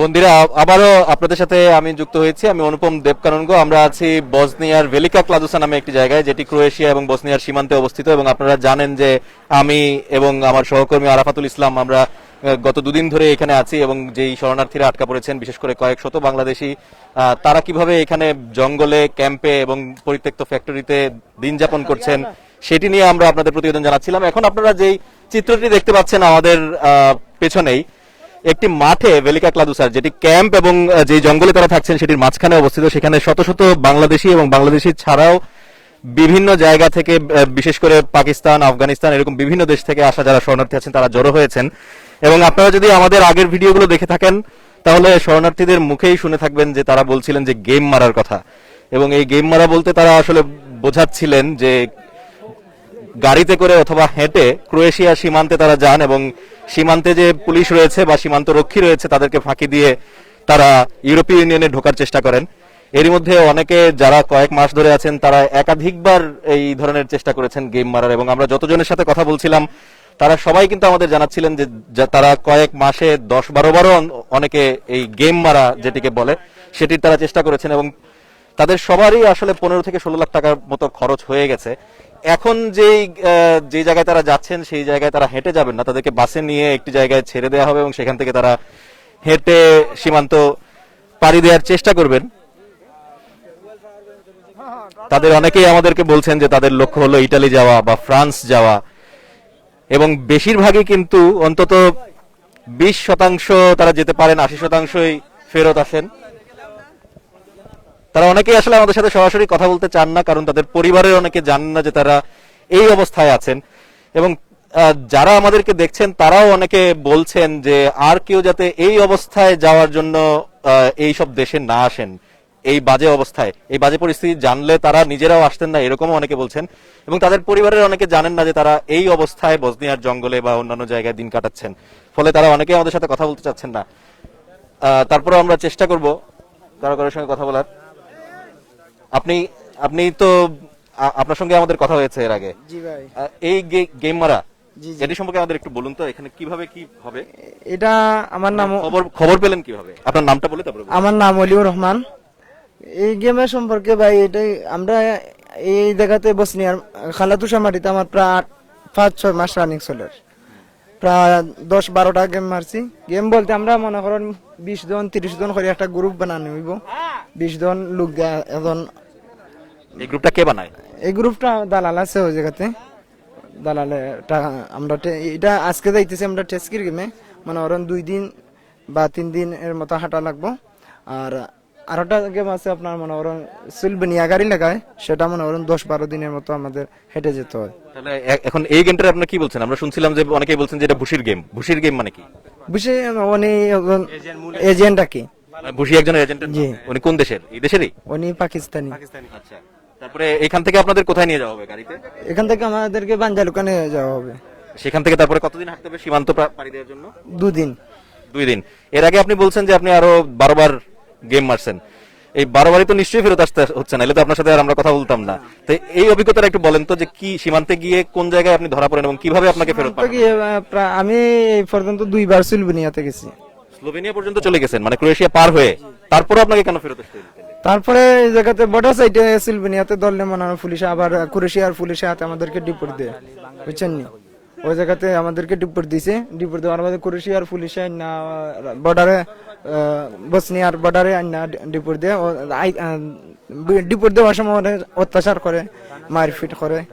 বন্দিরা আবারও আপনাদের সাথে আমি যুক্ত হয়েছি। আমি অনুপম দেবকানন্দ আমরা আছি বসনিয়ার ভেলিকা ক্লাদুসা নামে একটি জায়গায়, যেটি ক্রোয়েশিয়া এবং বসনিয়ার সীমান্তে অবস্থিত। এবং আপনারা জানেন যে আমি এবং আমার সহকর্মী আরাফাতুল ইসলাম, আমরা গত দুদিন ধরে এখানে আছি এবং যেই শরণার্থীরা আটকা পড়েছেন, বিশেষ করে কয়েক শত বাংলাদেশি তারা কীভাবে এখানে জঙ্গলে, ক্যাম্পে এবং পরিত্যক্ত ফ্যাক্টরিতে দিন যাপন করছেন, সেটি নিয়ে আমরা আপনাদের প্রতিবেদন জানাচ্ছিলাম। এখন আপনারা যেই চিত্রটি দেখতে পাচ্ছেন আমাদের পেছনেই, একটি মাঠে ভেলিকা ক্লাদুসার যেটি ক্যাম্প এবং যে জঙ্গলে তারা থাকছেন, সেটির মাঝখানে অবস্থিত, সেখানে শত শত বাংলাদেশি এবং বাংলাদেশি ছাড়াও বিভিন্ন জায়গা থেকে বিশেষ করে পাকিস্তান, আফগানিস্তান, এরকম বিভিন্ন দেশ থেকে আসা যারা শরণার্থী আছেন, তারা জড়ো হয়েছেন। এবং আপনারা যদি আমাদের আগের ভিডিওগুলো দেখে থাকেন, তাহলে শরণার্থীদের মুখেই শুনে থাকবেন যে তারা বলছিলেন যে গেম মারার কথা। এবং এই গেম মারা বলতে তারা আসলে বোঝাচ্ছিলেন যে গাড়িতে করে অথবা হেঁটে ক্রোয়েশিয়া সীমান্তে তারা যান এবং সীমান্তে যে পুলিশ রয়েছে বা সীমান্ত রক্ষী রয়েছে তাদেরকে ফাঁকি দিয়ে তারা ইউরোপীয় ইউনিয়নে ঢোকার চেষ্টা করেন। এরই মধ্যে অনেকে যারা কয়েক মাস ধরে আছেন, তারা একাধিকবার এই ধরনের চেষ্টা করেছেন গেম মারার এবং আমরা যতজনের সাথে কথা বলছিলাম তারা সবাই কিন্তু আমাদের জানাচ্ছিলেন যে তারা কয়েক মাসে দশ বারো বারো অনেকে এই গেম মারা যেটিকে বলে, সেটির তারা চেষ্টা করেছেন এবং তাদের সবারই আসলে পনেরো থেকে ষোলো লাখ টাকার মতো খরচ হয়ে গেছে। এখন যেই যে জায়গায় তারা যাচ্ছেন, সেই জায়গায় তারা হেঁটে যাবেন না। তাদেরকে বাসে নিয়ে একটি জায়গায় ছেড়ে দেওয়া হবে এবং সেখান থেকে তারা হেঁটে সীমান্ত পাড়ি দেওয়ার চেষ্টা করবেন। তাদের অনেকেই আমাদেরকে বলছেন যে তাদের লক্ষ্য হলো ইটালি যাওয়া বা ফ্রান্স যাওয়া। এবং বেশিরভাগই কিন্তু অন্তত বিশ শতাংশ তারা যেতে পারেন আশি শতাংশই ফেরত আসেন। তারা অনেকেই আসলে আমাদের সাথে সরাসরি কথা বলতে চান না কারণ তাদের পরিবারের অনেকে জানেন না যে তারা এই অবস্থায় আছেন। এবং যারা আমাদেরকে দেখছেন তারাও অনেকে বলছেন যে আর কেউ যাতে এই অবস্থায় যাওয়ার জন্য আহ, এই সব দেশে না আসেন। এই বাজে অবস্থায় এই বাজে পরিস্থিতি জানলে তারা নিজেরাও আসতেন না এরকমও অনেকে বলছেন। এবং তাদের পরিবারের অনেকে জানেন না যে তারা এই অবস্থায় বসনিয়ার জঙ্গলে বা অন্যান্য জায়গায় দিন কাটাচ্ছেন। ফলে তারা অনেকে আমাদের সাথে কথা বলতে চাচ্ছেন না। তারপরে আমরা চেষ্টা করব কারও কারোর সঙ্গে কথা বলার। আপনি আপনি তো আপনার সঙ্গে আমাদের কথা হয়েছে এর আগে। এই গেম মারা এটি সম্পর্কে আমাদের একটু বলুন তো এখানে কীভাবে কি হবে? এটা আমার নাম খবর খবর পেলেন কীভাবে? আপনার নামটা বলে তারপরে। আমার নাম অলিউর রহমান। এই গেমের সম্পর্কে ভাই এটাই আমরা এই জায়গাতে বসনিয়ার খালাতুষা মাটিতে আমার প্রায় আট- পাঁচ ছয় মাস রানিং চলে। প্রায় দশ বারোটা গেম মারছি। গেম বলতে আমরা মনে করেন বিশ জন তিরিশ জন করে একটা গ্রুপ বানানো হইব। বিশ জন লোক এখন এই গ্রুপটা কে বানায়? এই গ্রুপটা দালাল আছে ওই জায়গাতে। দালালে আমরা এটা আজকে যাইতেছি আমরা টেস্কির গেমে মনে করেন দুই দিন বা তিন দিন এর মতো হাঁটা লাগবো। আর আরেকটা গেম আছে আপনার মনে করেন সুলবেনিয়া গাড়ি লাগায় সেটা মনে করেন দশ বারো দিনের মতো আমাদের হেঁটে যেতে হয়। তাহলে এখন এই গেমটা আপনি কি বলছেন? আমরা শুনছিলাম যে অনেকেই বলছেন যে এটা ভুসির গেম ভুসির গেম মানে কি? বিশেষ উনি এজেন্ট আর কি। মানে ভুসি একজন এজেন্টের জি। উনি কোন দেশের? এই দেশেরই? উনি পাকিস্তানি। আচ্ছা। তারপরে এখান থেকে আপনাদের কোথায় নিয়ে যাওয়া হবে গাড়িতে? এখান থেকে আমাদেরকে বাঞ্জালুকানে যাওয়া হবে। সেখান থেকে তারপরে কতদিন হাঁটতে হবে সীমান্ত পাড়ি দেওয়ার জন্য? দুদিন। দুই দিন। এর আগে আপনি বলছেন যে আপনি আরও বারোবার গেম মারছেন। এই বারোবারই তো নিশ্চয়ই ফেরত আসতে হচ্ছে না এলে তো আপনার সাথে আর আমরা কথা বলতাম না। তো এই অভিজ্ঞতাটা একটু বলেন তো যে কি সীমান্তে গিয়ে কোন জায়গায় আপনি ধরা পড়েন এবং কীভাবে আপনাকে ফেরত আমি এই পর্যন্ত দুইবার সুলবেনিয়াতে গেছি। স্লোভেনিয়া পর্যন্ত চলে গেছেন মানে ক্রোয়েশিয়া পার হয়ে। তারপরে আপনাকে কেন ফেরত আসতে তারপরে এই জায়গাতে বর্ডার সাইডে সিলভেনিয়াতে ধরলে মনে হয় পুলিশ আবার কুরেশিয়ার পুলিশের হাতে আমাদেরকে ডিপোর্ট দেয়। বুঝছেন নি? ওই জায়গাতে আমাদেরকে ডিপোর্ট দিছে। ডিপোর্ট দেওয়ার মধ্যে কুরেশিয়ার পুলিশে না বর্ডারে বসনিয়ার বর্ডারে না ডিপোর্ট দেয় ডিপোর্ট দেওয়ার সময় অত্যাচার করে মারপিট করে।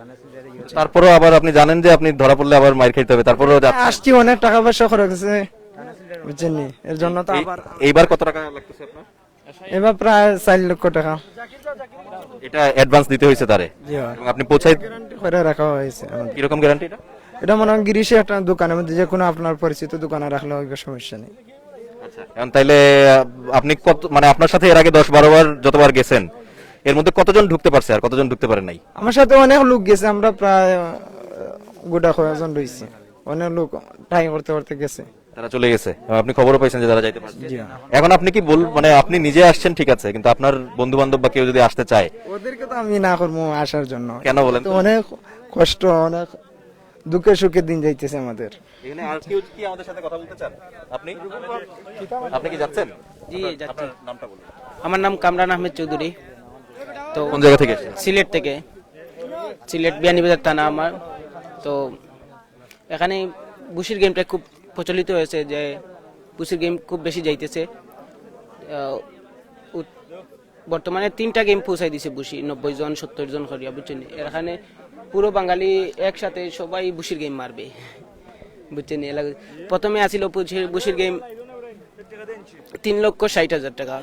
তারপরেও আবার আপনি জানেন যে আপনি ধরা পড়লে আবার মার খাইতে হবে। তারপরেও যা- আসছি অনেক টাকা পয়সা খরচ গেছে বুঝছেননি? এর জন্য তো আবার এইবার কত টাকা লাগতেছে আপনার? এবার প্রায় চার লক্ষ টাকা। এটা অ্যাডভান্স দিতে হয়েছে তারে। জি আপনি পৌঁছাই করে রাখা হয়েছে আমাদের। কীরকম গ্যারান্টি এটা? এটা মনে হয় গিরিশে একটা দোকানের মধ্যে যে কোনো আপনার পরিচিত দোকানে রাখলে ওই সমস্যা নেই। আচ্ছা এখন তাইলে আপনি কত মানে আপনার সাথে এর আগে দশ বারো বার যতবার গেছেন এর মধ্যে কতজন ঢুকতে পারছে আর কতজন ঢুকতে পারে নাই? আমার সাথে অনেক লোক গেছে আমরা প্রায় গোটা কয়েকজন রয়েছি। অনেক লোক ট্রাই করতে করতে গেছে। তারা চলে গেছে। আপনি খবরও পাইছেন যে তারা যাইতে পারছে। এখন আপনি কি বল মানে আপনি নিজে আসছেন ঠিক আছে কিন্তু আপনার বন্ধু বান্ধব বা কেউ যদি আসতে চায় ওদেরকে তো আমি না করব আসার জন্য। কেন বলেন অনেক কষ্ট অনেক দুঃখে সুখে দিন যাইতেছে আমাদের। এখানে আর কেউ কি আমাদের সাথে কথা বলতে চান? আপনি? আপনি কি যাচ্ছেন? জি যাচ্ছি। নামটা বলুন। আমার নাম কামরান আহমেদ চৌধুরী। তো কোন জায়গা থেকে সিলেট থেকে। সিলেট বিয়ানীবাজার থানা আমার। তো এখানে বুসির গেমটা খুব প্রচলিত হয়েছে যে বুসির গেম খুব বেশি যাইতেছে। বর্তমানে তিনটা গেম পৌঁছাই দিছে বুসি নব্বই জন সত্তর জন করিয়া বুঝছেন? এখানে পুরো বাঙালি একসাথে সবাই বুসির গেম মারবে। বুঝছেন? এলাকা- প্রথমে আসিল বুসির- গেম তিন লক্ষ ষাট হাজার টাকা।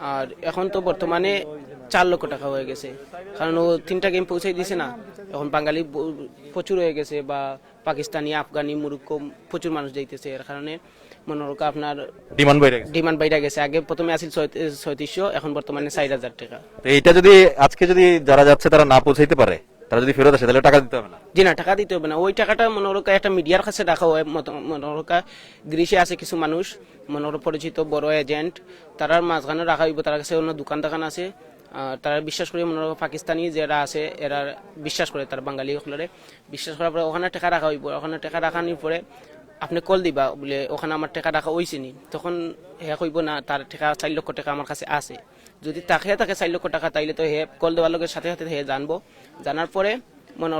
আর এখন তো বর্তমানে চার লক্ষ টাকা হয়ে গেছে। কারণ ও তিনটা গেম পৌঁছাই দিছে না। এখন বাঙালি প্রচুর হয়ে গেছে বা পাকিস্তানি আফগানি মুরুক্কো প্রচুর মানুষ যাইতেছে। এর কারণে মনে হোক আপনার ডিমান্ড বাইরে গেছে। ডিমান্ড বাইরে গেছে। আগে প্রথমে আসিল ছয়ত্রিশশো এখন বর্তমানে ষাট হাজার টাকা। এইটা যদি আজকে যদি যারা যাচ্ছে তারা না পৌঁছাইতে পারে? তারা যদি ফেরত আসে, তাহলে টাকা দিতে হবে না। জি না, টাকা দিতে হবে না। ওই টাকাটা মনোরকা একটা মিডিয়ার কাছে রাখা হয়। মনোরকা গ্রিসে আছে কিছু মানুষ মনোর পরিচিত বড় এজেন্ট। তারার মাঝখানে রাখা হইব, তার কাছে অন্য দোকান দোকান আছে। তারা বিশ্বাস করে মনে পাকিস্তানি যারা আছে, এরা বিশ্বাস করে, তার বাঙালি সকলরে। বিশ্বাস করার পরে ওখানে টাকা রাখা হইব। ওখানে টাকা রাখানোর পরে আপনি কল দিবা, বলে, ওখানে আমার টাকা রাখা হয়েছে তখন হে কইব না, তার টাকা চার লক্ষ টাকা আমার কাছে আছে। যদি তাকে তাকে চার লক্ষ টাকা, তাইলে তো হে কল দেওয়ার লোকের সাথে সাথে হে জানব। জানার পরে মনে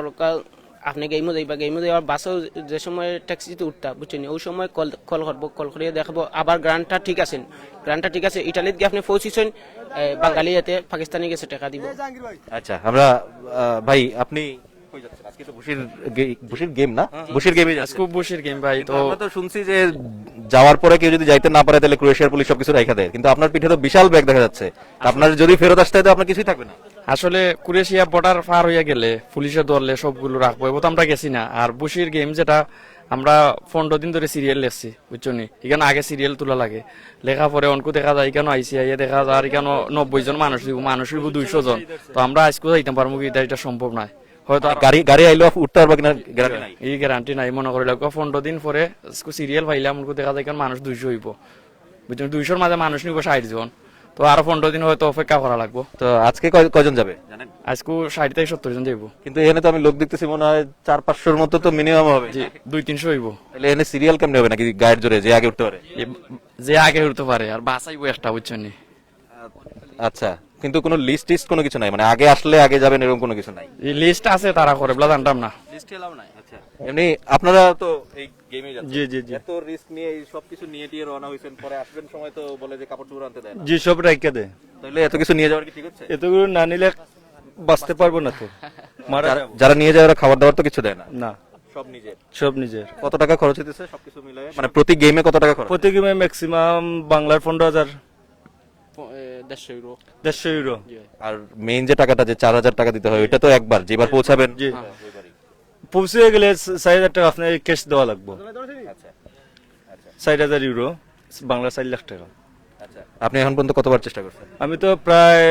আপনি গেমও যাইবা গেমও যাইবার বাসেও যে সময় ট্যাক্সিতে উঠতা বুঝছেন ওই সময় কল কল করব কল করিয়ে দেখাবো। আবার গ্রান্টটা ঠিক আছেন গ্রান্টটা ঠিক আছে, ইটালিতে গিয়ে আপনি পৌঁছিছেন বাঙালি যাতে পাকিস্তানি গেছে টাকা দিব। আচ্ছা আমরা ভাই, আপনি কই যাচ্ছেন আজকে তো বসির বসির গেম না? বসির গেমে যাচ্ছে বসির গেম ভাই তো আমরা তো শুনছি যে যাওয়ার পরে কেউ যদি যাইতে না পারে তাহলে ক্রোয়েশিয়ার পুলিশ সবকিছু রাখা দেয়। কিন্তু আপনার পিঠে তো বিশাল ব্যাগ দেখা যাচ্ছে। আপনার যদি ফেরত আসতে হয় তো আপনার কিছুই থাকবে না। আসলে কুরেশিয়া বর্ডার পার হইয়া গেলে পুলিশে ধরলে সবগুলো রাখব এবার তো আমরা গেছি না। আর বসির গেম যেটা আমরা পনেরো দিন ধরে সিরিয়াল লেখছি বুঝছ নি? এখানে আগে সিরিয়াল তোলা লাগে। লেখা পরে অনকু দেখা যায় এখানে আইসি আইয়া দেখা যায় আর এখানে নব্বই জন মানুষ দিব মানুষ দিব দুইশো জন। তো আমরা আজকেও যাইতে পারব এটা সম্ভব নয়। হয়তো গাড়ি গাড়ি আইলো উঠতে পারবা কিনা গ্যারান্টি নাই। এই গ্যারান্টি নাই মনে করে লাগবে পনেরো দিন পরে সিরিয়াল পাইলে আমাকে দেখা যায় এখানে মানুষ দুইশো হইব বুঝছেন দুইশোর মাঝে মানুষ নিব ষাট জন। তো আরও পনেরো দিন হয়তো অপেক্ষা করা লাগবো। তো আজকে কয়- কয়জন যাবে? জানেন? আজকে ষাট থেকে সত্তর জন যাইব কিন্তু এখানে তো আমি লোক দেখতেছি মনে হয় চার পাঁচশোর মতো তো মিনিমাম হবে। দুই তিনশো হইব তাহলে এখানে সিরিয়াল কেমনে হবে নাকি গায়ের জোরে যে আগে উঠতে পারে? যে আগে উঠতে পারে আর বাসাইব একটা বুঝছেন আচ্ছা। কিন্তু কোনো লিস্ট টিস্ট কোনো কিছু নাই। মানে আগে আসলে আগে যাবেন এরকম কোনো কিছু নাই। এই লিস্ট আছে তারা করে বলা জানতাম না। আচ্ছা। এমনি আপনারা তো এই গেমে যাচ্ছেন। জি জি জি। এত রিস্ক নিয়ে এই সবকিছু নিয়ে টিয়ে রওনা হয়েছেন পরে আসবেন সময় তো বলে যে কাপড় চোপড় আনতে দেয় না। জি সব রাইখা দেয়। তাহলে এত কিছু নিয়ে যাওয়ার কি ঠিক হচ্ছে? এতগুলো না নিলে বাঁচতে পারব না তো। মারা যারা- যাব। যারা নিয়ে যায় ওরা খাবার দাবার তো কিছু দেয় না? না। সব নিজের। সব নিজের। কত টাকা খরচ হইতেছে? সবকিছু মিলায়। মানে প্রতি গেমে কত টাকা খরচ? প্রতি গেমে ম্যাক্সিমাম বাংলার পনেরো হাজার। দেড়শো ইউরো। দেড়শো ইউরো? আর মেইন যে টাকাটা যে চার হাজার টাকা দিতে হয় ওইটা তো একবার যেবার পৌঁছাবেন। জি। পৌঁছে গেলে চার হাজার টাকা আপনার ক্যাশ দেওয়া লাগবে। আচ্ছা। হাজার ইউরো বাংলা চার লাখ টাকা। আচ্ছা। আপনি এখন পর্যন্ত কতবার চেষ্টা করছেন? আমি তো প্রায়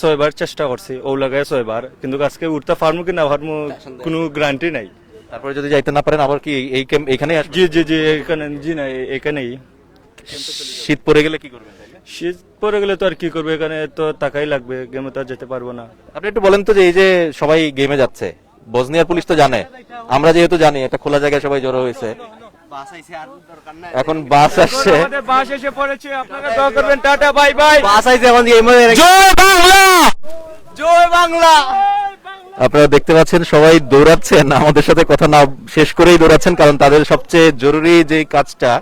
ছয়বার চেষ্টা করছি ও লাগায় ছয়বার। কিন্তু আজকে উঠতে পারব কি না পারব কোনো গ্যারান্টি নাই। তারপরে যদি যাইতে না পারেন আবার কি এই ক্যাম্প আসবেন? জি জি জি এখানে জি না এখানেই শীত পড়ে গেলে কি করবেন? শীত পরে গেলে তো আর কি করব? এখানে তো টাকাই লাগবে গেমে তো আর যেতে পারব না। আপনি একটু বলেন তো যে এই যে সবাই গেমে যাচ্ছে বজনিয়ার পুলিশ তো জানে। আমরা যেহেতু জানি একটা খোলা জায়গায় সবাই জড়ো হয়েছে। এখন বাস আসছে। বাস এসে পড়েছে আপনারা দোয়া করবেন। টাটা বাই বাই আপনারা দেখতে পাচ্ছেন সবাই দৌড়াচ্ছেন। আমাদের সাথে কথা না শেষ করেই দৌড়াচ্ছেন কারণ তাদের সবচেয়ে জরুরি যে কাজটা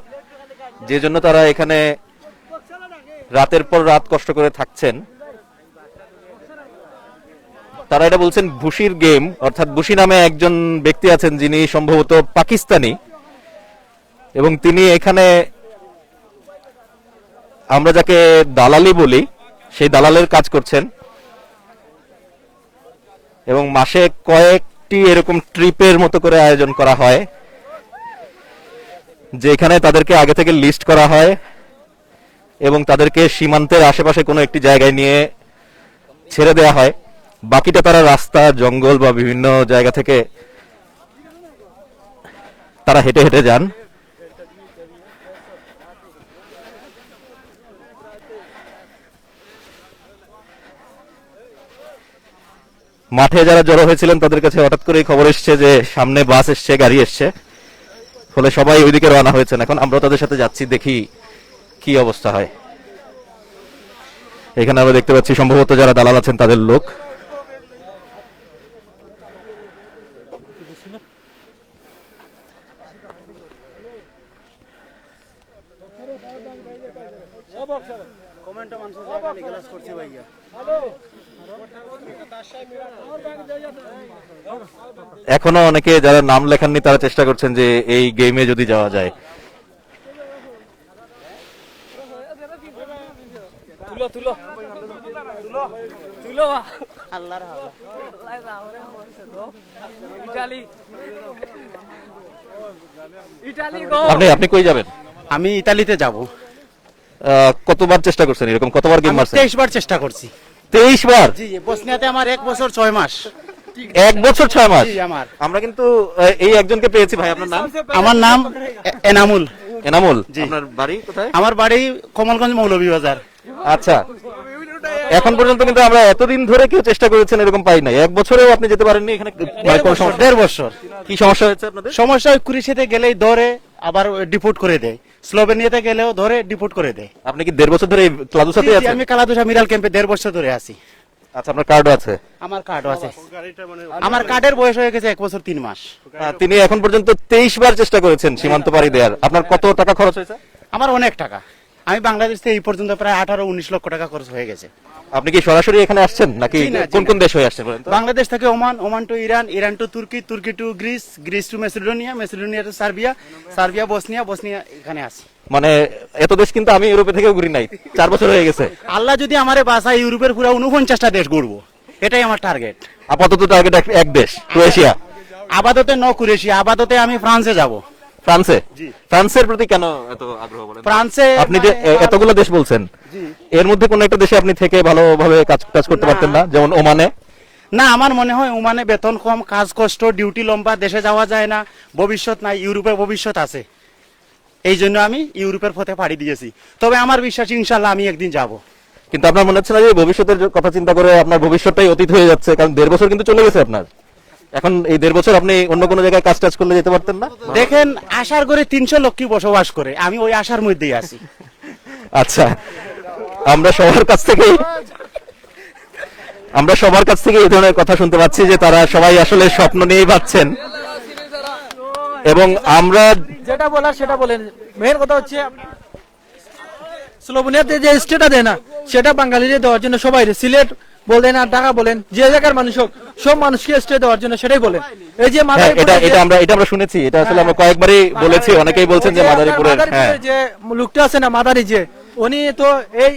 যে জন্য তারা এখানে রাতের পর রাত কষ্ট করে থাকছেন। তারা এটা বলছেন ভুসির গেম, অর্থাৎ ভুসি নামে একজন ব্যক্তি আছেন যিনি সম্ভবত পাকিস্তানি। এবং তিনি এখানে, আমরা যাকে দালালি বলি, সেই দালালের কাজ করছেন। এবং মাসে কয়েকটি এরকম ট্রিপের মতো করে আয়োজন করা হয়, যেখানে তাদেরকে আগে থেকে লিস্ট করা হয়। এবং তাদেরকে সীমান্তের আশেপাশে কোনো একটি জায়গায় নিয়ে ছেড়ে দেওয়া হয়। বাকিটা তারা রাস্তা, জঙ্গল বা বিভিন্ন জায়গা থেকে তারা হেঁটে হেঁটে যান। মাঠে যারা জড়ো হয়েছিলেন, তাদের কাছে হঠাৎ করে খবর এসছে যে সামনে বাস এসছে, গাড়ি এসছে। ফলে সবাই ওইদিকে রওনা হয়েছেন। এখন আমরা তাদের সাথে যাচ্ছি, দেখি কি অবস্থা হয়? এখানে আমরা দেখতে পাচ্ছি, সম্ভবত যারা দালাল আছেন তাদের লোক। এখনও অনেকে যারা নাম লেখাননি, তারা চেষ্টা করছেন যে এই গেমে যদি যাওয়া যায়। আপনি আপনি কই যাবেন? আমি ইতালিতে যাব। কতবার চেষ্টা করছেন এরকম? কতবার গেম মারছেন? তেইশ বার চেষ্টা করছি। তেইশ বার? জি বসনিয়াতে আমার এক বছর ছয় মাস। এক বছর ছয় মাস? আমরা। কিন্তু এই একজনকে পেয়েছি ভাই আপনার নাম? আমার নাম এনামুল। এনামুল। আপনার বাড়ি কোথায়? আমার বাড়ি কমলগঞ্জ মৌলভীবাজার। আচ্ছা। এখন পর্যন্ত কিন্তু আমরা এতদিন ধরে কেউ চেষ্টা করেছেন এরকম পাই নাই। এক বছরেও আপনি যেতে পারেননি এখানে মানে কোনো সমস্যা- দেড় বছর। কি সমস্যা হয়েছে আপনাদের? সমস্যা ওই কুরিশিতে গেলেই ধরে আবার ডিপোর্ট করে দেয়। স্লোভেনিয়াতে গেলেও ধরে ডিপোর্ট করে দেয়। আপনি কি দেড় বছর ধরে আছেন? আমি কালাদুসা মিরাল ক্যাম্পে দেড় বছর ধরে আছি। আচ্ছা আপনার কার্ডও আছে? আমার কার্ডও আছে। আমার কার্ডের বয়স হয়ে গেছে এক বছর তিন মাস। তিনি এখন পর্যন্ত তেইশ বার চেষ্টা করেছেন সীমান্ত পাড়ি দেওয়ার। আপনার কত টাকা খরচ হয়েছে? আমার অনেক টাকা। আমি বাংলাদেশ থেকে এই পর্যন্ত প্রায় আঠারো উনিশ লক্ষ টাকা খরচ হয়ে গেছে। আপনি কি সরাসরি এখানে আসছেন নাকি কোন কোন দেশ হয়ে আসছেন বাংলাদেশ থেকে Oman Oman to Iran Iran to তুর্কি তুর্কি to Greece Greece to Macedonia Macedonia to Serbia Serbia Bosnia Bosnia এখানে আছি। মানে এত দেশ কিন্তু আমি ইউরোপে থেকেও ঘুরি নাই চার বছর হয়ে গেছে। আল্লাহ যদি আমারে বাসায় ইউরোপের পুরো উনপঞ্চাশটা দেশ ঘুরবো। এটাই আমার টার্গেট আপাতত টার্গেট এক দেশ ক্রোয়েশিয়া। আপাততে ন কুরেশি আপাততে আমি ফ্রান্সে যাব। ফ্রান্সে? ফ্রান্সের প্রতি কেন এত আগ্রহ বলেন? ফ্রান্সে আপনি যে মানে এতগুলো দেশ বলছেন এর মধ্যে কোন একটা দেশে আপনি থেকে ভালোভাবে কাজ কাজ করতে পারতেন না? যেমন ওমানে? না আমার মনে হয় ওমানে বেতন কম কাজ কষ্ট ডিউটি লম্বা দেশে যাওয়া যায় না ভবিষ্যৎ নাই ইউরোপে ভবিষ্যৎ আছে। এই জন্য আমি ইউরোপের পথে পাড়ি দিয়েছি। তবে আমার বিশ্বাস ইনশাল্লাহ আমি একদিন যাব। কিন্তু আপনার মনে হচ্ছে না যে ভবিষ্যতের কথা চিন্তা করে আপনার ভবিষ্যৎটাই অতীত হয়ে যাচ্ছে? কারণ দেড় বছর কিন্তু চলে গেছে আপনার। এখন এই দেড় বছর আপনি অন্য কোনো জায়গায় কাজ টাজ করলে যেতে পারতেন না? দেখেন আশার করে তিনশো লক্ষ্মী বসবাস করে। আমি ওই আশার মধ্যেই আছি। আচ্ছা আমরা সবার কাছ থেকে আমরা সবার কাছ থেকে এই ধরনের কথা শুনতে পাচ্ছি যে তারা সবাই আসলে স্বপ্ন নিয়েই ভাবছেন। এবং আমরা যেটা বলার সেটা বলেন। মেন কথা হচ্ছে স্লোভেনিয়াতে যে স্টেটা দেয় না সেটা বাঙালিদের দেওয়ার জন্য সবাই সিলেট বলতেন আর ঢাকা বলেন যে জায়গার মানুষ হোক সব মানুষকে স্টে দেওয়ার জন্য সেটাই বলেন এই যে হ্যাঁ, এটা এটা আমরা এটা আমরা শুনেছি এটা আসলে আমরা কয়েকবারই বলেছি অনেকেই বলছেন যে মাদারীপুরের হ্যাঁ। যে লোকটা আছে না মাদারি যে উনি তো এই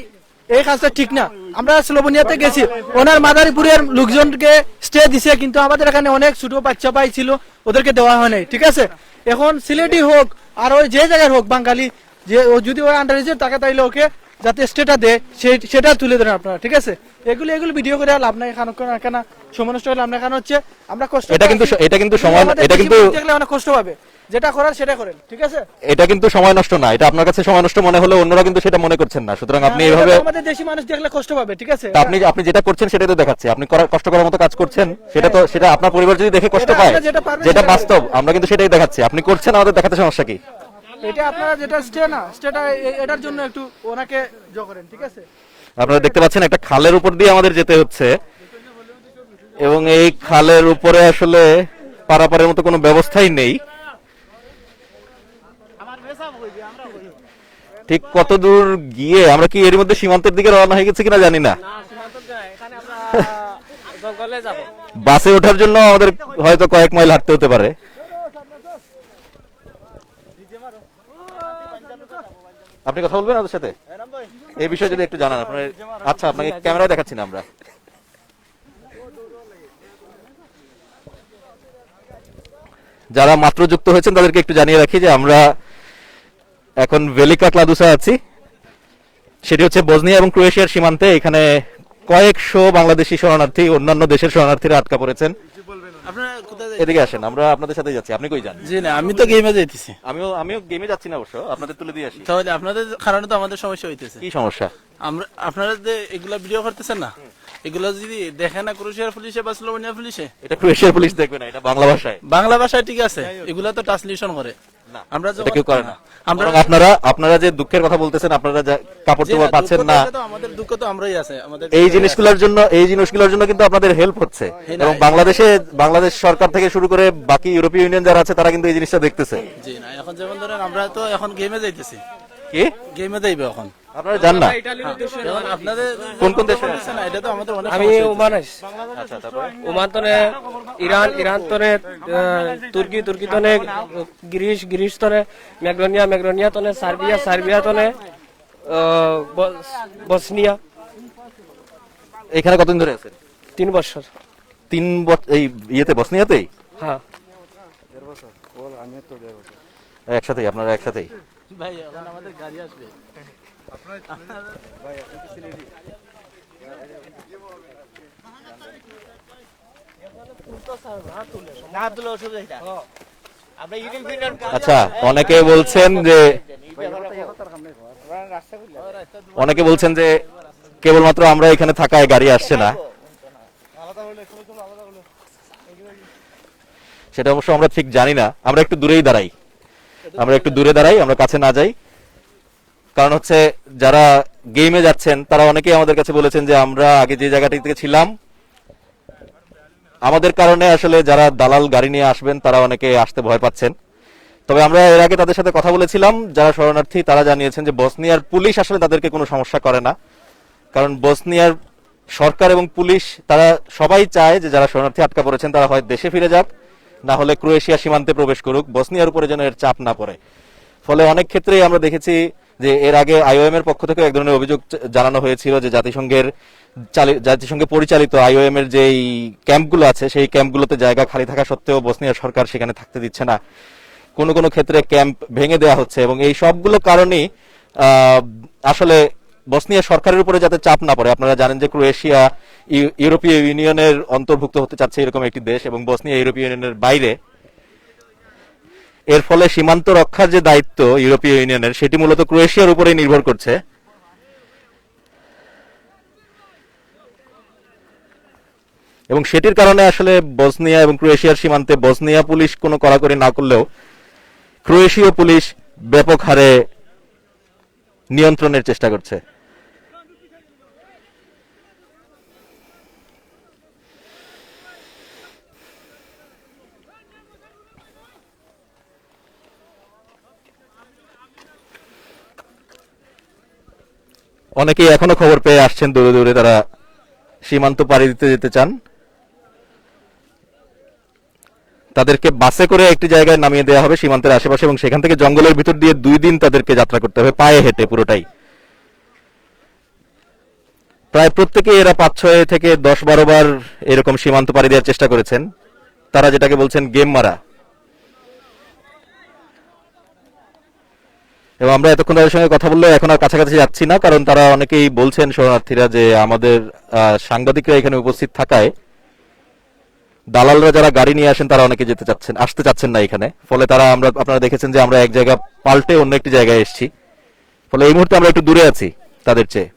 এই কাজটা ঠিক না। আমরা স্লোভেনিয়াতে গেছি ওনার মাদারীপুরের লোকজনকে স্টে দিছে কিন্তু আমাদের এখানে অনেক ছোট বাচ্চা পাই ছিল ওদেরকে দেওয়া হয় নাই ঠিক আছে? এখন সিলেটি হোক আর ওই যে জায়গার হোক বাঙালি যে ও যদি ওই আন্ডার টাকা তাইলে ওকে যাতে স্টেটা দেয় সেটা তুলে ধরেন আপনারা ঠিক আছে? এগুলো এগুলো ভিডিও করে লাভ নাই এখানে কেন সময় নষ্ট হলে আমরা হচ্ছে আমরা কষ্ট এটা কিন্তু এটা কিন্তু সময় এটা কিন্তু দেখলে অনেক কষ্ট পাবে। যেটা করার সেটা করেন ঠিক আছে? এটা কিন্তু সময় নষ্ট না এটা আপনার কাছে সময় নষ্ট মনে হলে অন্যরা কিন্তু সেটা মনে করছেন না সুতরাং আপনি তো আমাদের দেশি মানুষ দেখলে কষ্ট পাবে ঠিক আছে? আপনি আপনি যেটা করছেন সেটাই তো দেখাচ্ছে আপনি কষ্ট করার মতো কাজ করছেন সেটা তো সেটা আপনার পরিবার যদি দেখে কষ্ট পায় যেটা বাস্তব আমরা কিন্তু সেটাই দেখাচ্ছি আপনি করছেন আমাদের দেখাতে সমস্যা কি? এটা আপনারা যেটা স্টে না স্টেটা এটার জন্য একটু ওনাকে জো করেন ঠিক আছে? আপনারা দেখতে পাচ্ছেন একটা খালের উপর দিয়ে আমাদের যেতে হচ্ছে। এবং এই খালের উপরে আসলে পারাপারের মতো কোনো ব্যবস্থাই নেই। ঠিক কত দূর গিয়ে আমরা কি এর মধ্যে সীমান্তের দিকে রওনা হয়ে গেছি কিনা জানি না। বাসে ওঠার জন্য আমাদের হয়তো কয়েক মাইল হাঁটতে হতে পারে। আপনি কথা বলবেন আমাদের সাথে? এই বিষয়ে যদি একটু জানান আপনার আচ্ছা আপনাকে ক্যামেরায় দেখাচ্ছি না আমরা। যারা মাত্র যুক্ত হয়েছেন তাদেরকে একটু জানিয়ে রাখি যে আমরা এখন ভেলিকা ক্লাদুসা আছি। সেটি হচ্ছে বজনিয়া এবং ক্রোয়েশিয়ার সীমান্তে। এখানে কয়েকশো বাংলাদেশি শরণার্থী অন্যান্য দেশের শরণার্থীরা আটকা পড়েছেন। এদিকে আসেন আমরা আপনাদের সাথে যাচ্ছি। আপনি কই যান? জি না আমি তো গেমে যাইতেছি। আমিও আমিও গেমে যাচ্ছি না অবশ্য আপনাদের তুলে দিয়ে আসি। তাহলে আপনাদের কারণে তো আমাদের সমস্যা হইতেছে। কি সমস্যা? আমরা আপনারা যে এগুলা ভিডিও করতেছেন না এগুলো যদি দেখে না ক্রোশিয়ার পুলিশে বা স্লোভেনিয়া পুলিশে? এটা ক্রোয়েশিয়ার পুলিশ দেখবে না এটা বাংলা ভাষায়। বাংলা ভাষায় ঠিক আছে এগুলা তো ট্রান্সলেশন করে। আমরা কেউ করে না। আমরা আপনারা আপনারা যে দুঃখের কথা বলতেছেন আপনারা কাপড় চোপড় পাচ্ছেন না। আমাদের দুঃখ তো আমরাই আছে আমাদের এই জিনিসগুলোর জন্য এই জিনিসগুলোর জন্য কিন্তু আপনাদের হেল্প হচ্ছে। এবং বাংলাদেশে বাংলাদেশ সরকার থেকে শুরু করে বাকি ইউরোপীয় ইউনিয়ন যারা আছে তারা কিন্তু এই জিনিসটা দেখতেছে। জি না এখন যেমন ধরেন আমরা তো এখন গেমে যাইতেছি। কি? গেমে যাইবে এখন। আপনারা জান না। আপনাদের কোন কোন দেশে? এটা তো আমাদের আমি ওমান আইস আচ্ছা তারপরে? ওমান তনে ইরান ইরান তনে তুর্কি তুর্কি তনে গ্রিস গ্রিস ম্যাগডোনিয়া তনে সার্বিয়া সার্বিয়া তনে বস- বসনিয়া। এখানে কতদিন ধরে আছেন? তিন বছর। তিন বছর এই ইয়েতে বসনিয়াতেই? হ্যাঁ। একসাথেই আপনারা একসাথেই? ভাই আমাদের গাড়ি আসবে। আচ্ছা অনেকে বলছেন যে অনেকে বলছেন যে কেবলমাত্র আমরা এখানে থাকায় গাড়ি আসছে না। সেটা অবশ্য আমরা ঠিক জানি না। আমরা একটু দূরেই দাঁড়াই। আমরা একটু দূরে দাঁড়াই, আমরা কাছে না যাই। কারণ হচ্ছে যারা গেমে যাচ্ছেন, তারা অনেকেই আমাদের কাছে বলেছেন যে আমরা আগে যে জায়গাটিতে ছিলাম, আমাদের কারণে আসলে যারা দালাল গাড়ি নিয়ে আসবেন, তারা অনেকে আসতে ভয় পাচ্ছেন। তবে আমরা এর আগে তাদের সাথে কথা বলেছিলাম, যারা শরণার্থী, তারা জানিয়েছেন যে বসনিয়ার পুলিশ আসলে তাদেরকে কোনো সমস্যা করে না। কারণ বসনিয়ার সরকার এবং পুলিশ, তারা সবাই চায় যে যারা শরণার্থী আটকা পড়েছেন, তারা হয় দেশে ফিরে যাক, না হলে ক্রোয়েশিয়া সীমান্তে প্রবেশ করুক, বসনিয়ার উপরে যেন এর চাপ না পড়ে। ফলে অনেক ক্ষেত্রেই আমরা দেখেছি যে এর আগে আইওএম এর পক্ষ থেকে এক ধরনের অভিযোগ জানানো হয়েছিল যে জাতিসংঘের জাতিসংঘে পরিচালিত আইওএম এর যেই ক্যাম্পগুলো আছে, সেই ক্যাম্পগুলোতে জায়গা খালি থাকা সত্ত্বেও বসনিয়া সরকার সেখানে থাকতে দিচ্ছে না। কোনো কোনো ক্ষেত্রে ক্যাম্প ভেঙে দেওয়া হচ্ছে এবং এই সবগুলো কারণেই আসলে বসনিয়া সরকারের উপরে যাতে চাপ না পড়ে, আপনারা জানেন যে ক্রোয়েশিয়া, ইউ- ইউরোপীয় ইউনিয়নের অন্তর্ভুক্ত হতে চাচ্ছে এরকম একটি দেশ এবং বসনিয়া ইউরোপীয় ইউনিয়নের বাইরে এর ফলে সীমান্ত রক্ষার যে দায়িত্ব ইউরোপীয় ইউনিয়নের, সেটি মূলত ক্রোয়েশিয়ার উপরেই নির্ভর করছে। এবং সেটির কারণে আসলে বসনিয়া এবং ক্রোয়েশিয়ার সীমান্তে বসনিয়া পুলিশ কোনো কড়াকড়ি না করলেও ক্রোয়েশীয় পুলিশ ব্যাপক হারে নিয়ন্ত্রণের চেষ্টা করছে। অনেকেই এখনও খবর পেয়ে আসছেন, দূরে দূরে তারা সীমান্ত পাড়ি দিতে যেতে চান। তাদেরকে বাসে করে একটি জায়গায় নামিয়ে দেওয়া হবে সীমান্তের আশেপাশে এবং সেখান থেকে জঙ্গলের ভিতর দিয়ে দুই দিন তাদেরকে যাত্রা করতে হবে, পায়ে হেঁটে পুরোটাই। প্রায় প্রত্যেকে এরা পাঁচ ছয় থেকে দশ বারো বার এরকম সীমান্ত পাড়ি দেওয়ার চেষ্টা করেছেন। তারা যেটাকে বলছেন গেম মারা। এবং আমরা এতক্ষণ তাদের সঙ্গে কথা বললে এখন আর কাছাকাছি যাচ্ছি না, কারণ তারা অনেকেই বলছেন শরণার্থীরা যে আমাদের সাংবাদিকরা এখানে উপস্থিত থাকায় দালালরা যারা গাড়ি নিয়ে আসেন তারা অনেকে যেতে চাচ্ছেন, আসতে চাচ্ছেন না এখানে। ফলে তারা আমরা, আপনারা দেখেছেন যে আমরা এক জায়গা পাল্টে অন্য একটি জায়গায় এসেছি। ফলে এই মুহূর্তে আমরা একটু দূরে আছি তাদের চেয়ে।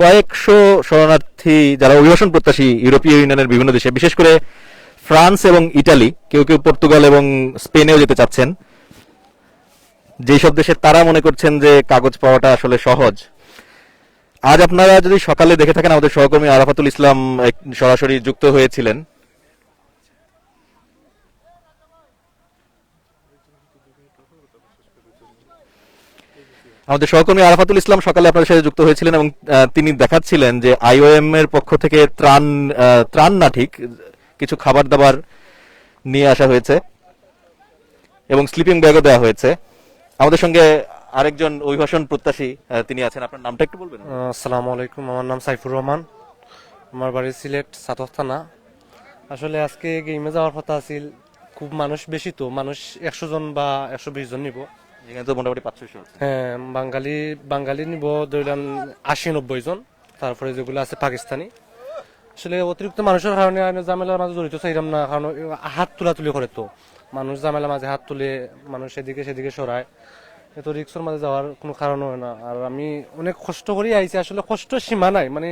কয়েকশো শরণার্থী যারা অভিবাসন প্রত্যাশী ইউরোপীয় ইউনিয়নের বিভিন্ন দেশে, বিশেষ করে ফ্রান্স এবং ইটালি, কেউ কেউ পর্তুগাল এবং স্পেনেও যেতে চাচ্ছেন। যেসব দেশে তারা মনে করছেন যে কাগজ পাওয়াটা আসলে সহজ। আজ আপনারা যদি সকালে দেখে থাকেন, আমাদের সহকর্মী আরাফাতুল ইসলাম সরাসরি যুক্ত হয়েছিলেন। আমাদের সহকর্মী আরাফাতুল ইসলাম সকালে আপনার সাথে যুক্ত হয়েছিলেন এবং তিনি দেখাচ্ছিলেন যে আইওএম এর পক্ষ থেকে ত্রাণ ত্রাণ না ঠিক, কিছু খাবার দাবার নিয়ে আসা হয়েছে এবং স্লিপিং ব্যাগও দেওয়া হয়েছে। আমাদের সঙ্গে আরেকজন অভিভাষণ প্রত্যাশী তিনি আছেন। আপনার নামটা একটু বলবেন। আসসালামু আলাইকুম। আমার নাম সাইফুর রহমান। আমার বাড়ি সিলেট সাতক থানা। আসলে আজকে গেমে যাওয়ার কথা আছিল। খুব মানুষ বেশি তো। মানুষ একশো জন বা একশো বিশ জন নিব। এখানে তো মোটামুটি পাঁচশো আছে। হ্যাঁ বাঙালি বাঙালি নিব ধরলাম আশি, নব্বই জন। তারপরে যেগুলো আছে পাকিস্তানি। আসলে অতিরিক্ত মানুষের কারণে আমি ঝামেলার মাঝে জড়িত চাইলাম না। কারণ হাত তোলা তুলি করে তো। মানুষ ঝামেলার মাঝে হাত তুলে, মানুষ এদিকে সেদিকে সরায়। এত রিক্সের মাঝে যাওয়ার কোনো কারণ হয় না। আর আমি অনেক কষ্ট করে আইছি, আসলে কষ্ট সীমা নাই। মানে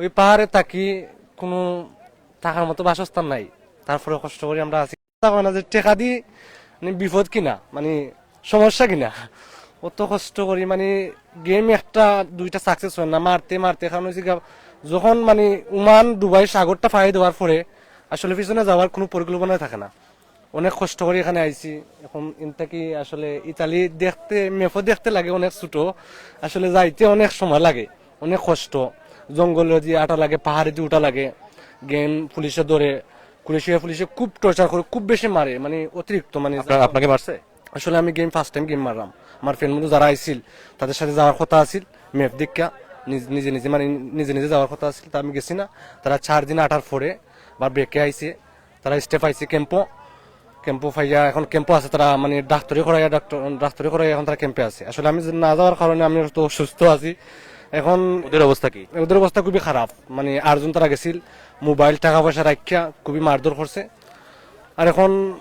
ওই পাহাড়ে তাকি কোনো থাকার মতো বাসস্থান নাই। তারপরে কষ্ট করে আমরা আছি। না যে টেকা দি মানে বিপদ কিনা মানে সমস্যা কিনা অত কষ্ট করি মানে গেম একটা, দুইটা সাকসেস হয় না, মারতে মারতে। কারণ হচ্ছে যখন মানে উমান দুবাই সাগরটা ফাই দেওয়ার পরে, আসলে পিছনে যাওয়ার কোনো পরিকল্পনা থাকে না। অনেক কষ্ট করে এখানে আইছি। এখন ইনটাকি আসলে ইতালি দেখতে মেপও দেখতে লাগে অনেক ছোট। আসলে যাইতে অনেক সময় লাগে, অনেক কষ্ট। জঙ্গলে দিয়ে আটা লাগে, পাহাড়ে দিয়ে উঠা লাগে গেম পুলিশে ধরে কুরেশিয়া পুলিশে খুব টর্চার করে, খুব বেশি মারে মানে অতিরিক্ত মানে আপনাকে মারছে? আসলে আমি গেম ফার্স্ট টাইম গেম মারলাম। আমার ফ্রেন্ড মধ্যে যারা আইছিল তাদের সাথে যাওয়ার কথা আছিল ম্যাপ দীক্ষা নিজ- নিজে নিজে মানে নিজে নিজে যাওয়ার কথা আছিল তা আমি গেছি না। তারা চার দিন আটার পরে বা ব্রেকে আইছে তারা স্টেপ আইছে ক্যাম্পো ক্যাম্পো ফাইয়া এখন ক্যাম্পো আছে তারা মানে ডাক্তারি করাইয়া ডাক্তার ডাক্তারি করাইয়া এখন তারা ক্যাম্পে আছে। আসলে আমি না যাওয়ার কারণে আমি তো সুস্থ আছি। এখন ওদের অবস্থা কি? ওদের অবস্থা খুবই খারাপ। মানে আটজন তারা গেছিল মোবাইল টাকা পয়সা রাখিয়া খুবই মারধর করছে। আর এখন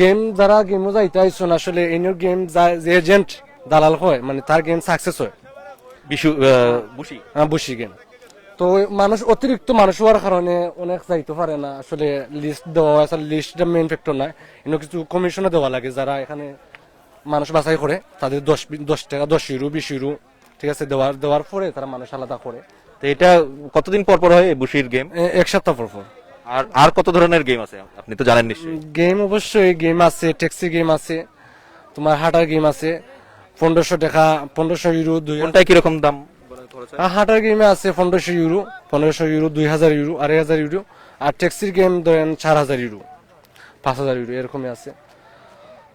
গেম যারা গেমও যাইতে আইসন আসলে এনিও গেম যে এজেন্ট দালাল হয় মানে তার গেম সাকসেস হয়। বিশু বুশি? হ্যাঁ, বসি গেম তো মানুষ অতিরিক্ত মানুষ হওয়ার কারণে অনেক যাইতে পারে না। আসলে লিস্ট দেওয়া আসলে লিস্টটা মেইন ফ্যাক্টর নয় এনে কিছু কমিশনও দেওয়া লাগে যারা এখানে মানুষ বাছাই করে। তাদের দশ দশ টাকা দশ ইউরো বিশ ইউরো ঠিক আছে দেওয়ার দেওয়ার পরে তারা মানুষ আলাদা করে। তো এটা কতদিন পর পর হয় এই বুশির গেম এক সপ্তাহ পর পর। আর আর কত ধরনের গেম আছে? আপনি তো জানেন নিশ্চয়ই। গেম অবশ্যই গেম আছে ট্যাক্সি গেম আছে তোমার হাঁটার গেম আছে পনেরোশো টাকা পনেরোশো ইউরো দুই কোনটায় কীরকম দাম আর হাঁটার গেমে আছে পনেরোশো ইউরো পনেরোশো ইউরো দুই হাজার ইউরো আড়াই হাজার ইউরো আর ট্যাক্সির গেম ধরেন চার হাজার ইউরো পাঁচ হাজার ইউরো এরকমই আছে।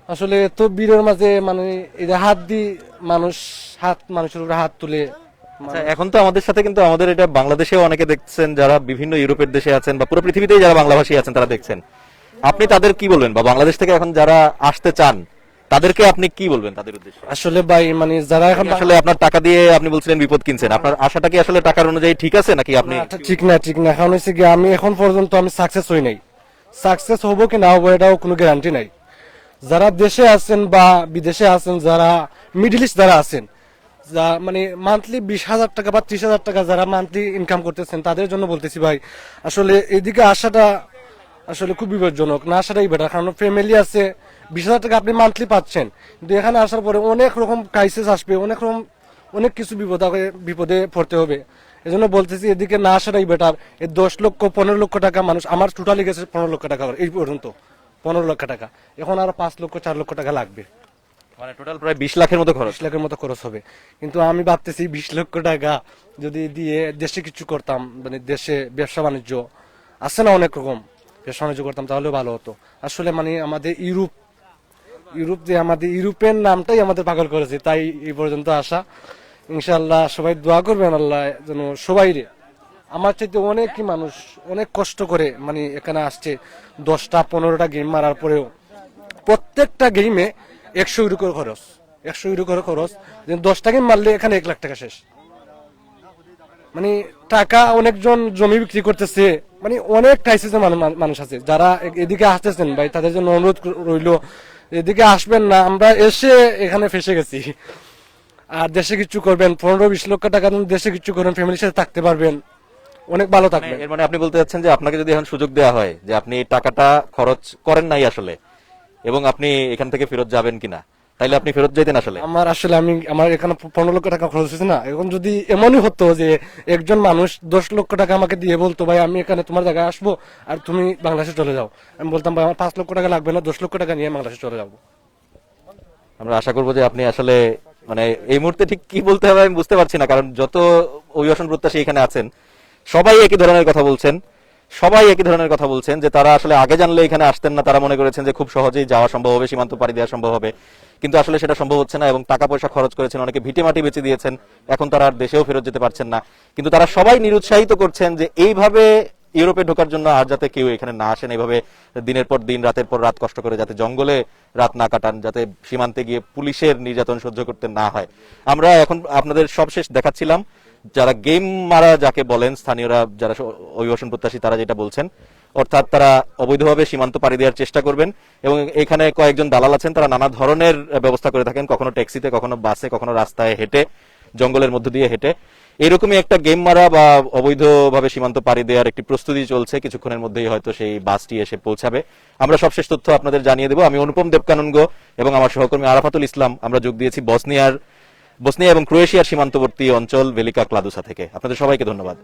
আসলে তো বীরের মাঝে মানে এটা হাত দি মানুষ হাত মানুষের উপরে হাত তুলে এখন তো আমাদের সাথে কিন্তু আমাদের এটা বাংলাদেশেও অনেকে দেখছেন যারা বিভিন্ন ইউরোপের দেশে আছেন বা পুরো পৃথিবীতেই যারা বাংলাভাষী আছেন তারা দেখছেন। আপনি তাদের কি বলবেন? বা বাংলাদেশ থেকে এখন যারা আসতে চান তাদেরকে আপনি কি বলবেন তাদের উদ্দেশ্যে? আসলে ভাই মানে যারা এখন আসলে আপনার টাকা দিয়ে আপনি বলছিলেন বিপদ কিনছেন? আপনার আশাটা কি আসলে টাকার অনুযায়ী ঠিক আছে নাকি আপনি ঠিক না ঠিক না। এখন হচ্ছে কি আমি এখন পর্যন্ত আমি সাকসেস হই নাই। সাকসেস হব কি না হব এটাও কোনো গ্যারান্টি নাই। যারা দেশে আছেন বা বিদেশে আছেন যারা মিডল ইস্ট যারা আছেন যা মানে মান্থলি বিশ হাজার টাকা বা ত্রিশ হাজার টাকা যারা মান্থলি ইনকাম করতেছেন, তাদের জন্য বলতেছি ভাই, আসলে এদিকে আসাটা আসলে খুব বিপজ্জনক। না আসাটাই বেটার কারণ ফ্যামিলি আছে, বিশ হাজার টাকা আপনি মান্থলি পাচ্ছেন। কিন্তু এখানে আসার পরে অনেক রকম ক্রাইসিস আসবে, অনেক রকম, অনেক কিছু বিপদ বিপদে পড়তে হবে। এজন্য বলতেছি এদিকে না আসাটাই বেটার এই দশ লক্ষ, পনেরো লক্ষ টাকা মানুষ, আমার টোটালি গেছে পনেরো লক্ষ টাকা এই পর্যন্ত। পনেরো লক্ষ টাকা। এখন আর পাঁচ লক্ষ, চার লক্ষ টাকা লাগবে। মানে টোটাল প্রায় বিশ লাখের মতো খরচ। বিশ লাখের মতো খরচ হবে। কিন্তু আমি ভাবতেছি বিশ লক্ষ টাকা যদি দিয়ে দেশে কিছু করতাম মানে দেশে ব্যবসা বাণিজ্য, আছে না অনেক রকম? ব্যবসা বাণিজ্য করতাম তাহলে ভালো হতো। আসলে মানে আমাদের ইউরোপ ইউরোপ যে আমাদের ইউরোপের নামটাই আমাদের পাগল করেছে, তাই এই পর্যন্ত আসা। ইনশাল্লাহ সবাই দোয়া করবেন আল্লাহ যেন সবাই রে। আমার চাইতে অনেকই মানুষ অনেক কষ্ট করে মানে এখানে আসছে, দশটা, পনেরোটা গেম মারার পরেও। প্রত্যেকটা গেমে একশো ইউরো করে খরচ। একশো ইউরো করে খরচ। যে দশটা গেম মারলে এখানে এক লাখ টাকা শেষ। মানে টাকা অনেকজন জমি বিক্রি করতেছে। মানে অনেক ক্রাইসিসে মানুষ আছে। যারা এদিকে আসতেছেন ভাই তাদের জন্য অনুরোধ রইল এদিকে আসবেন না আমরা এসে এখানে ফেসে গেছি। আর দেশে কিছু করবেন পনেরো বিশ লক্ষ টাকা দেশে কিছু করবেন ফ্যামিলির সাথে থাকতে পারবেন। অনেক ভালো থাকবেন। এর মানে আপনি বলতে চাচ্ছেন যে আপনাকে যদি এখন সুযোগ দেওয়া হয় যে আপনি টাকাটা খরচ করেন নাই আসলে এবং আপনি এখান থেকে ফেরত যাবেন কিনা? তাইলে আপনি ফেরত যেতেন আসলে। আমার আসলে আমি আমার এখানে পনেরো লক্ষ টাকা খরচ হয়েছে না। এখন যদি এমনই হতো যে একজন মানুষ দশ লক্ষ টাকা আমাকে দিয়ে বলতো ভাই আমি এখানে তোমার জায়গায় আসব আর তুমি বাংলাদেশে চলে যাও। আমি বলতাম ভাই আমার পাঁচ লক্ষ টাকা লাগবে না দশ লক্ষ টাকা নিয়ে বাংলাদেশে চলে যাব। আমরা আশা করব যে আপনি আসলে মানে এই মুহূর্তে ঠিক কি বলতে হবে আমি বুঝতে পারছি না কারণ যত অভিবাসন প্রত্যাশী এখানে আছেন সবাই একই ধরনের কথা বলছেন। সবাই একই ধরনের কথা বলছেন যে তারা আসলে আগে জানলে এখানে আসতেন না, তারা মনে করেছেন যে খুব সহজেই যাওয়া সম্ভব হবে, সীমান্ত পাড়ি দেওয়া সম্ভব হবে। কিন্তু আসলে সেটা সম্ভব হচ্ছে না এবং টাকা পয়সা খরচ করেছেন, অনেকে ভিটে মাটি বেঁচে দিয়েছেন, এখন তারা আর দেশেও ফেরত যেতে পারছেন না। কিন্তু তারা সবাই নিরুৎসাহিত করছেন যে এইভাবে ইউরোপে ঢোকার জন্য আর যাতে কেউ এখানে না আসেন এইভাবে দিনের পর দিন, রাতের পর রাত কষ্ট করে যাতে জঙ্গলে রাত না কাটান, যাতে সীমান্তে গিয়ে পুলিশের নির্যাতন সহ্য করতে না হয়। আমরা এখন আপনাদের সবশেষ দেখাচ্ছিলাম, যারা গেম মারা যাকে বলেন, স্থানীয়রা যারা অভিবাসন প্রত্যাশী, তারা যেটা বলছেন, অর্থাৎ তারা অবৈধভাবে সীমান্ত পাড়ি দেওয়ার চেষ্টা করবেন এবং এখানে কয়েকজন দালাল আছেন, তারা নানা ধরনের ব্যবস্থা করে থাকেন, কখনো ট্যাক্সিতে, কখনো বাসে, কখনো রাস্তায় হেঁটে, জঙ্গলের মধ্য দিয়ে হেঁটে। এরকমই একটা গেম মারা বা অবৈধভাবে সীমান্ত পাড়ি দেওয়ার একটি প্রস্তুতি চলছে। কিছুক্ষণের মধ্যেই হয়তো সেই বাসটি এসে পৌঁছাবে। আমরা সবশেষ তথ্য আপনাদের জানিয়ে দেবো। আমি অনুপম দেবকানন্দ এবং আমার সহকর্মী আরাফাতুল ইসলাম। আমরা যোগ দিয়েছি বসনিয়ার বসনিয়া এবং ক্রোয়েশিয়ার সীমান্তবর্তী অঞ্চল ভেলিকা ক্লাদুসা থেকে। আপনাদের সবাইকে ধন্যবাদ।